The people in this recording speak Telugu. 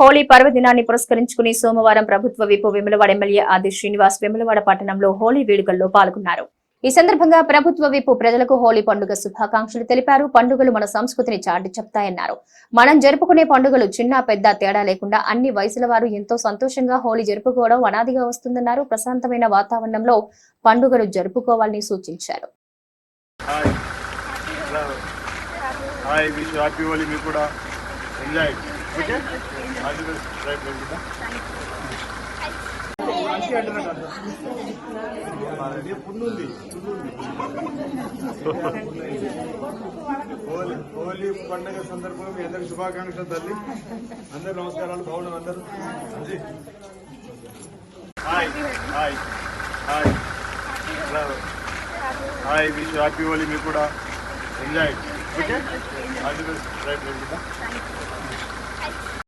హోలీ పర్వదినాన్ని పురస్కరించుకుని సోమవారం ప్రభుత్వ విపు విమలవాడ ఎమ్మెల్యే ఆది శ్రీనివాస్ విమలవాడ పట్టణంలో హోలీ వేడుకల్లో పాల్గొన్నారు. ఈ సందర్భంగా ప్రభుత్వ విపు ప్రజలకు హోలీ పండుగ శుభాకాంక్షలు తెలిపారు. పండుగలు మన సంస్కృతిని చాటి చెప్తాయన్నారు. మనం జరుపుకునే పండుగలు చిన్న పెద్ద తేడా లేకుండా అన్ని వయసుల వారు ఎంతో సంతోషంగా హోలీ జరుపుకోవడం అనాదిగా వస్తుందన్నారు. ప్రశాంతమైన వాతావరణంలో పండుగలు జరుపుకోవాలని సూచించారు. హాయ్ హాయ్ మీకు కూడా. Enjoy okay all the best right right పున్నుంది Holi Holi పండుగ సందర్భంగా అందరికి శుభాకాంక్షలు తల్లి. అందరు నమస్కారాలు బాగున్నారు అందరూ. Hi hi hi hi wish happy Holi మీకు కూడా. Enjoy okay all the best right right